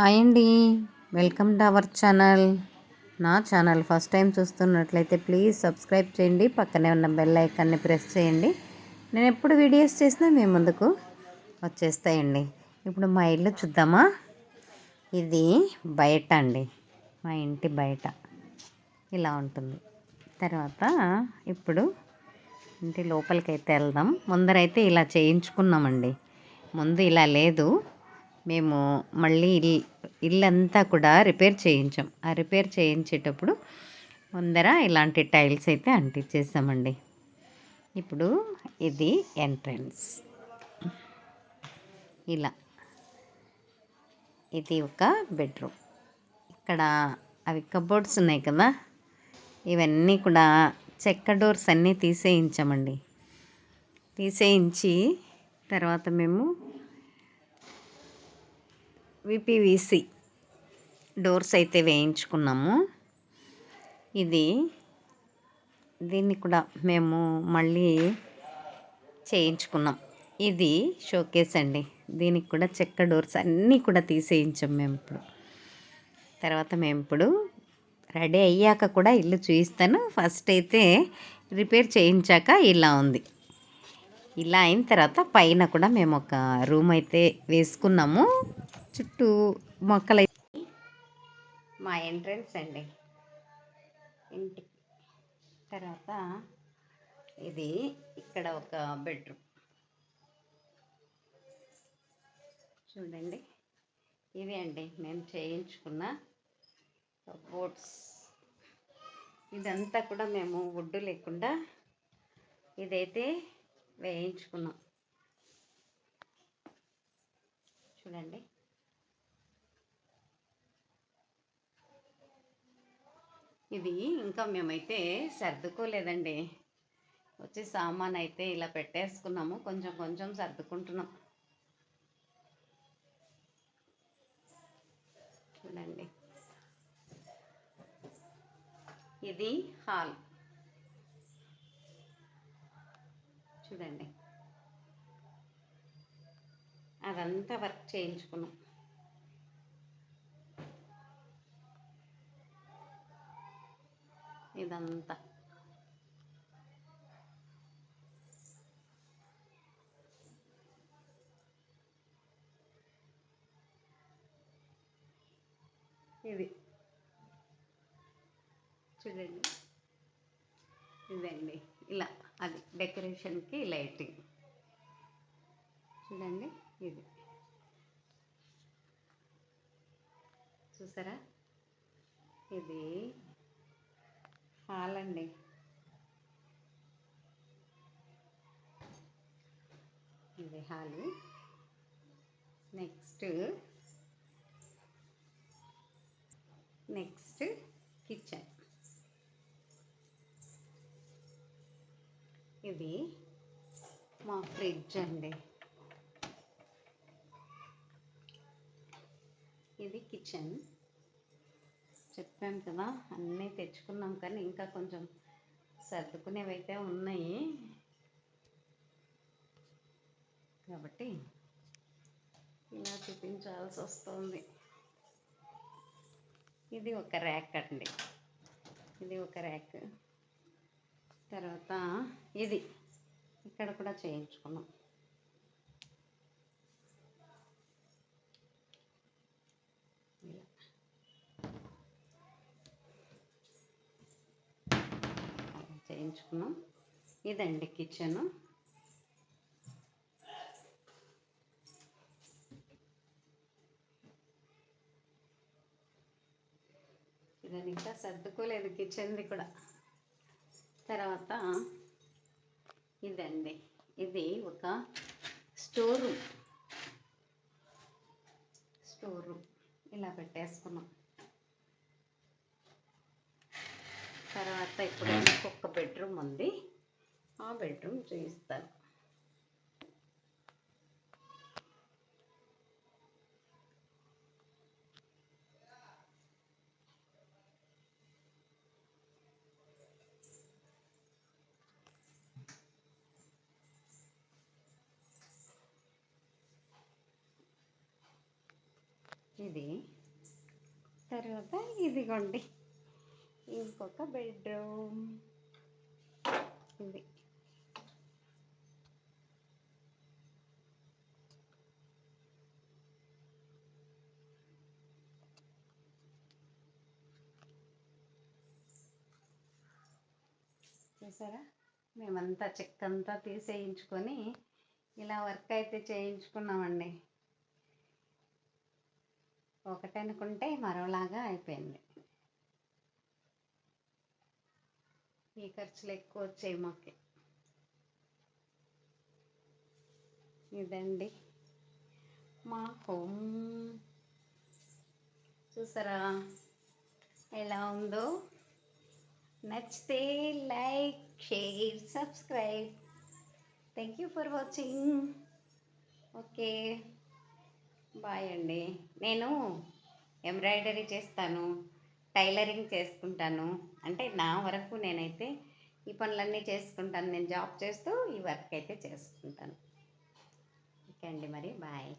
Hi అండి. Welcome to our channel. నా channel first time చూస్తున్నట్లయితే ప్లీజ్ సబ్స్క్రైబ్ చేయండి. పక్కనే ఉన్న బెల్ ఐకాన్ని ప్రెస్ చేయండి. నేను ఎప్పుడు వీడియోస్ చేసినా మీ ముందుకు వచ్చేస్తాయండి. ఇప్పుడు మా ఇల్లు చూద్దామా? ఇది బయట అండి. మా ఇంటి బయట. ఇలా ఉంటుంది. తర్వాత ఇప్పుడు ఇంటి లోపలికైతే వెళ్దాం. ముందరైతే ఇలా చేయించుకున్నామండి. ముందు ఇలా లేదు. మేము మళ్ళీ ఇల్ ఇల్లంతా కూడా రిపేర్ చేయించాం. ఆ రిపేర్ చేయించేటప్పుడు ముందర ఇలాంటి టైల్స్ అయితే అంటించేసామండి. ఇప్పుడు ఇది ఎంట్రన్స్. ఇలా. ఇది ఒక బెడ్రూమ్. ఇక్కడ అవి కబోర్డ్స్ ఉన్నాయి కదా? ఇవన్నీ కూడా చెక్క డోర్స్ అన్నీ తీసేయించామండి. తీసేయించి తర్వాత మేము విపివిసి డోర్స్ అయితే వేయించుకున్నాము. ఇది దీన్ని కూడా మేము మళ్ళీ చేయించుకున్నాం. ఇది షోకేస్ అండి. దీనికి కూడా చెక్క డోర్స్ అన్నీ కూడా తీసేయించాం మేము ఇప్పుడు. తర్వాత మేము ఇప్పుడు రెడీ అయ్యాక కూడా ఇల్లు చూపిస్తాను ఫస్ట్ అయితే రిపేర్ చేయించాక ఇలా ఉంది. ఇలా అయిన తర్వాత పైన కూడా మేము ఒక రూమ్ అయితే వేసుకున్నాము. చుట్టూ మొక్కలు మా ఎంట్రన్స్ అండి. ఇంటి తర్వాత ఇది ఇక్కడ ఒక బెడ్రూమ్. చూడండి. ఇవి అండి మేము చేయించుకున్న బోట్స్ ఇదంతా కూడా మేము వుడ్డు లేకుండా ఇదైతే వేయించుకున్నాం. చూడండి. ఇది ఇంకా మేమైతే సర్దుకోలేదండి. వచ్చి సామాన్ అయితే ఇలా పెట్టేసుకున్నాము. కొంచెం కొంచెం సర్దుకుంటున్నాం. చూడండి. ఇది హాల్. చూడండి. అదంతా వర్క్ చేయించుకున్నాం. ఇదంతా. ఇది. చూడండి. ఇదండి. ఇలా అది డెకరేషన్కి లైటింగ్. చూడండి ఇది. చూసారా? ఇది. హాల్ అండి ఇది హాలు. Next next kitchen. ఇది మా ఫ్రిడ్జ్ అండి. ఇది కిచెన్. చెప్పాం కదా అన్నీ తెచ్చుకున్నాం కానీ ఇంకా కొంచెం సర్దుకునేవి అయితే ఉన్నాయి. కాబట్టి ఇలా చూపించాల్సి వస్తుంది. ఇది ఒక ర్యాక్ అండి. ఇది ఒక ర్యాక్. తర్వాత ఇది. ఇక్కడ కూడా చేయించుకున్నాం. చేయించుకున్నాం ఇదండి కిచెన్ ఇదని ఇంకా సర్దుకోలేదు కిచెన్ది కూడా. తర్వాత ఇదండి. ఇది ఒక స్టోర్ రూమ్ స్టోర్ రూమ్ ఇలా పెట్టేసుకున్నాం. తర్వాత ఇప్పుడు ఇంకొక hmm. బెడ్రూమ్ ఉంది. ఆ బెడ్రూమ్ చూపిస్తాను ఇది. తర్వాత ఇదిగోండి. ఇంకొక బెడ్రూమ్ ఇది చూసారా? మేమంతా చెక్క అంతా తీసేయించుకొని ఇలా వర్క్ అయితే చేయించుకున్నామండి. ఒకటనుకుంటే మరోలాగా అయిపోయింది. ఈ ఖర్చులు ఎక్కువ వచ్చాయి మాకు. ఇదండి మా హోమ్. చూసారా? ఎలా ఉందో? నచ్చితే like share subscribe. Thank you for watching okay. Bye అండి. నేను ఎంబ్రాయిడరీ చేస్తాను. టైలరింగ్ చేసుకుంటాను. అంటే నా వరకు నేనైతే ఈ పనులన్నీ చేసుకుంటాను. నేను జాబ్ చేస్తూ ఈ వర్క్ అయితే చేసుకుంటాను. ఓకే అండి మరి. బాయ్.